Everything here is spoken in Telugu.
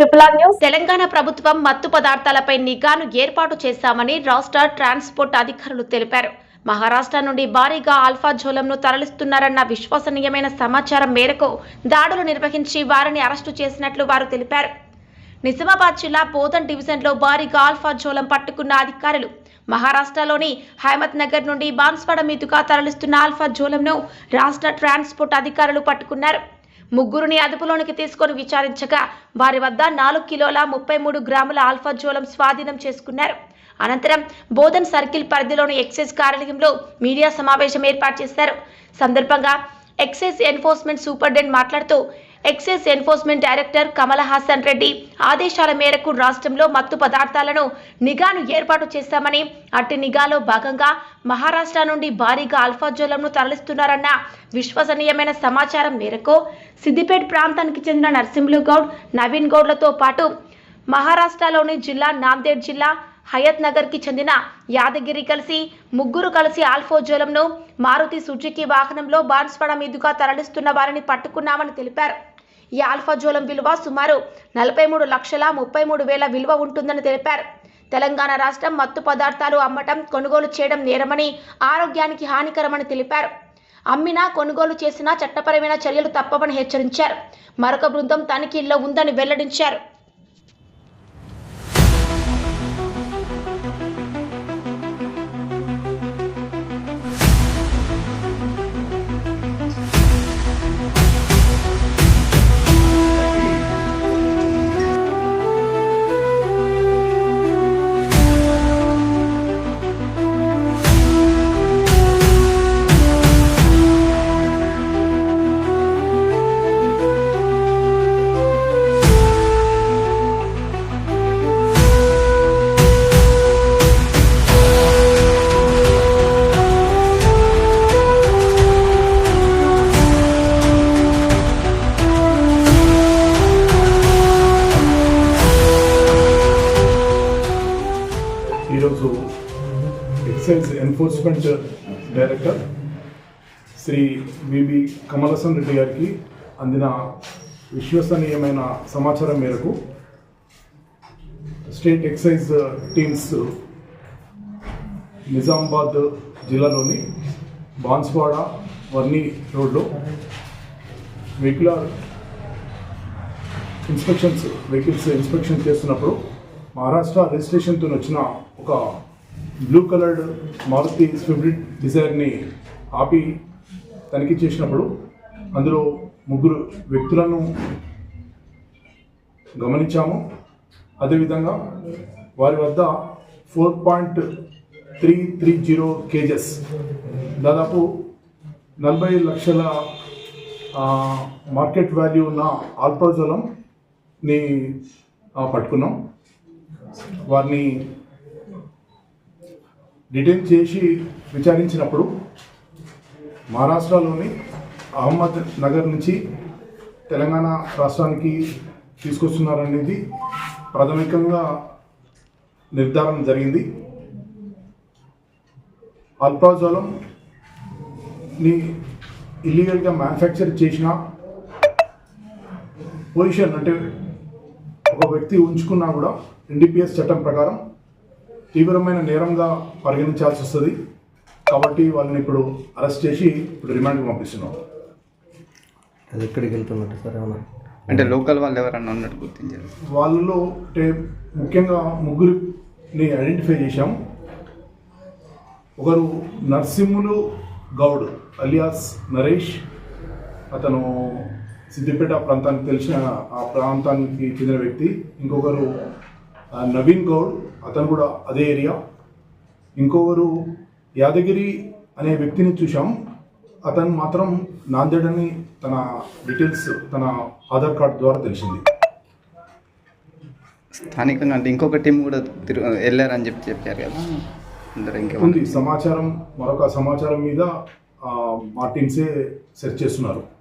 న్యూస్ తెలంగాణ ప్రభుత్వం మత్తు పదార్థాలపై నిఘాను ఏర్పాటు చేశామని రాష్ట్ర ట్రాన్స్పోర్ట్ అధికారులు తెలిపారు. మహారాష్ట్ర నుండి భారీగా ఆల్ఫా జోలంను తరలిస్తున్నారన్న విశ్వసనీయమైన సమాచారం మేరకు దాడులు నిర్వహించి వారిని అరెస్టు చేసినట్లు వారు తెలిపారు. నిజామాబాద్ జిల్లా బోధన్ డివిజన్లో భారీగా ఆల్ఫా జోలం పట్టుకున్న అధికారులు మహారాష్ట్రలోని హైమత్ నగర్ నుండి బాన్స్వాడ మీదుగా తరలిస్తున్న ఆల్ఫా జోలంను రాష్ట్ర ట్రాన్స్పోర్ట్ అధికారులు పట్టుకున్నారు. ముగ్గురిని అదుపులోనికి తీసుకొని విచారించగా వారి వద్ద నాలుగు కిలోల ముప్పై మూడు గ్రాముల ఆల్ఫా జోలం స్వాధీనం చేసుకున్నారు. అనంతరం బోధన్ సర్కిల్ పరిధిలోని ఎక్సైజ్ కార్యాలయంలో మీడియా సమావేశం ఏర్పాటు చేశారు. సందర్భంగా ఎక్సైజ్ ఎన్ఫోర్స్మెంట్ సూపరింటెండెంట్ మాట్లాడుతూ excise enforcement director Kamala Hasan Reddy ఆదేశాల మేరకు రాష్ట్రంలో మత్తు పదార్థాలను నిఘాను ఏర్పాటు చేశామని అట్టి నిఘాలో భాగంగా మహారాష్ట్ర నుండి భారీగా ఆల్ఫా జోలంను తరలిస్తున్నారన్న విశ్వసనీయమైన సమాచారం మేరకు సిద్దిపేట ప్రాంతానికి చెందిన నర్సింహులు గౌడ్ నవీన్ గౌడ్లతో పాటు మహారాష్ట్రలోని జిల్లా నాందేడ్ జిల్లా హయత్ నగర్కి చెందిన యాదగిరి కలిసి ముగ్గురు కలిసి ఆల్ఫోజోలంను మారుతి సుజుకి వాహనంలో బాన్స్వాడ మీదుగా తరలిస్తున్న వారిని పట్టుకున్నామని తెలిపారు. ఈ ఆల్ఫాజోలం విలువ సుమారు నలభై మూడు లక్షల ముప్పై మూడు వేల విలువ ఉంటుందని తెలిపారు. తెలంగాణ రాష్ట్రం మత్తు పదార్థాలు అమ్మటం కొనుగోలు చేయడం నేరమని ఆరోగ్యానికి హానికరమని తెలిపారు. అమ్మినా కొనుగోలు చేసినా చట్టపరమైన చర్యలు తప్పవని హెచ్చరించారు. మరొక బృందం తనిఖీల్లో ఉందని వెల్లడించారు. ఈరోజు excise enforcement director Shri V V Kamalasan Reddy గారికి అందిన విశ్వసనీయమైన సమాచారం మేరకు స్టేట్ ఎక్సైజ్ టీమ్స్ నిజామాబాద్ జిల్లాలోని బాన్స్వాడ వర్ణి రోడ్లో వెహికులర్ ఇన్స్పెక్షన్స్ వెహికల్స్ ఇన్స్పెక్షన్ చేస్తున్నప్పుడు మహారాష్ట్ర రిజిస్ట్రేషన్తో వచ్చిన ఒక బ్లూ కలర్డ్ మారుతి స్విఫ్ట్ డిజైర్ని ఆపి తనిఖీ చేసినప్పుడు అందులో ముగ్గురు వ్యక్తులను గమనించాము. అదేవిధంగా వారి వద్ద four point three three zero kgs దాదాపు నలభై లక్షల మార్కెట్ వాల్యూ ఉన్న ఆల్ప్రోజలంని పట్టుకున్నాం. వారిని డిటైన్ చేసి విచారించినప్పుడు మహారాష్ట్రలోని అహ్మద్ నగర్ నుంచి తెలంగాణ రాష్ట్రానికి తీసుకొస్తున్నారనేది ప్రాథమికంగా నిర్ధారణ జరిగింది. అల్పాజాలంని ఇల్లీగల్గా మ్యానుఫ్యాక్చర్ చేసిన పొజిషన్ అంటే ఒక వ్యక్తి ఉంచుకున్నా కూడా ఎన్డీపీఎస్ చట్టం ప్రకారం తీవ్రమైన నేరంగా పరిగణించాల్సి వస్తుంది. కాబట్టి వాళ్ళని ఇప్పుడు అరెస్ట్ చేసి ఇప్పుడు రిమాండ్కి పంపిస్తున్నాం. అది ఎక్కడికి వెళ్తున్నట్టు సార్ ఏమన్నా? అంటే లోకల్ వాళ్ళు ఎవరన్నా ఉన్నట్టు గుర్తించారు? వాళ్ళలో అంటే ముఖ్యంగా ముగ్గురిని ఐడెంటిఫై చేశాం. ఒకరు నర్సింహులు గౌడ్ అలియాస్ నరేష్ అతను సిద్దిపేట ప్రాంతానికి తెలిసిన ఆ ప్రాంతానికి చెందిన వ్యక్తి. ఇంకొకరు నవీన్ గౌడ్. అతను కూడా అదే ఏరియా. ఇంకొకరు యాదగిరి అనే వ్యక్తిని చూసాం అతను మాత్రం నాందేడ్ అని తన డీటెయిల్స్ తన ఆధార్ కార్డ్ ద్వారా తెలిసింది. స్థానికంగా అంటే ఇంకొక టీం కూడా తిరు వెళ్ళారని చెప్పి చెప్పారు కదా. అందరూ ఉంది. సమాచారం మరొక సమాచారం మీద మా టీమ్సే సెర్చ్ చేస్తున్నారు.